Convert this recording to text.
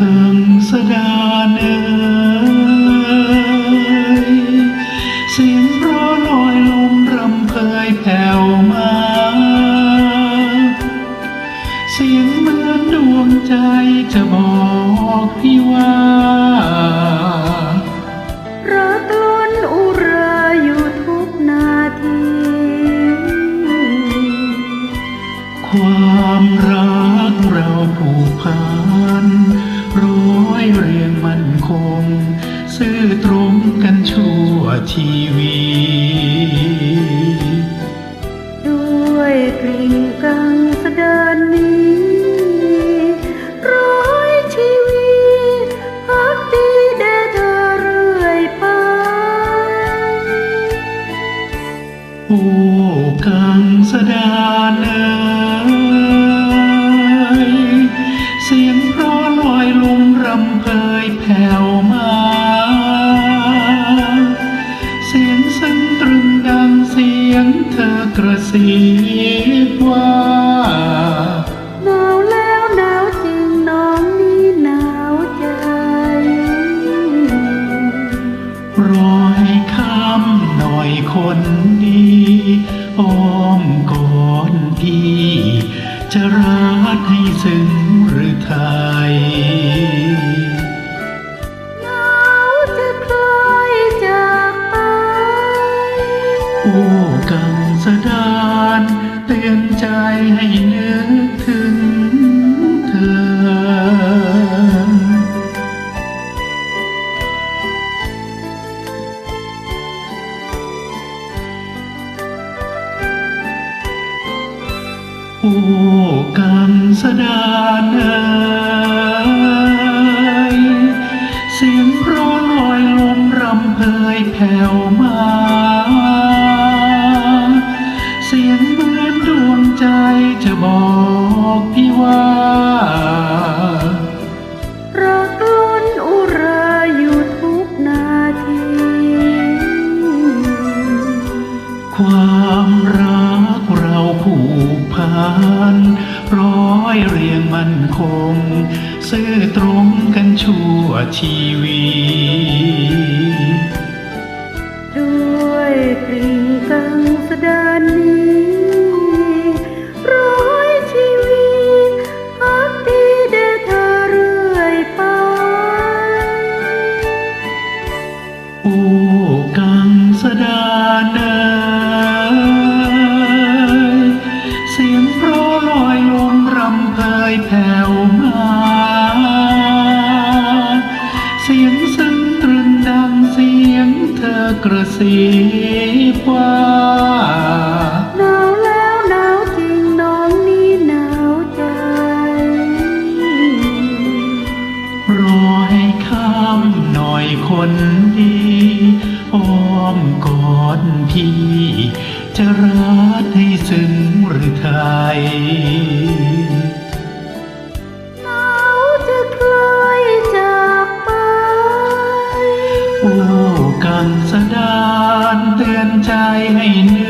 กังสดานเอ่ยเสียงเพราะลอยลมรำเพยแผ่วมา เสียงเหมือนดวงใจจะบอกพี่ว่ารักล้นอุราอยู่ทุกนาที ความรักเราผูกพัน ร้อยเรียงมันคง ซื่อตรงกันชั่วชีวิตด้วยกลิ่นกังสดานนี้ร้อยชีวิตพักดีแด่เธอเรื่อยไป โอ้กังสดาน กระซิบว่าหนาวแล้วหนาวจริงน้องนี่หนาวใจรอให้ค่ำหน่อยคนดีอ้อมกอดพี่จะรักให้ซึ้งหรือไทยหนาวจะคลายจากไป กังสดานเตือนใจให้นึกถึงเธอโอ้กังสดานเอ บอกพี่ว่า รักล้นอุราอยู่ทุกนาที ความรักเราผูกพันร้อยเรียงมันคง ซื่อตรงกันชั่วชีวิตด้วยกลิ่นกังสดานนี้ กระซิบว่าหนาวแล้วหนาวจริงน้องนี่หนาวใจรอให้ข้ามหน่อยคนดีอ้อมกอดพี่ จะรักให้ซึ้งหรือไทย ใจให้นึกถึงเธอ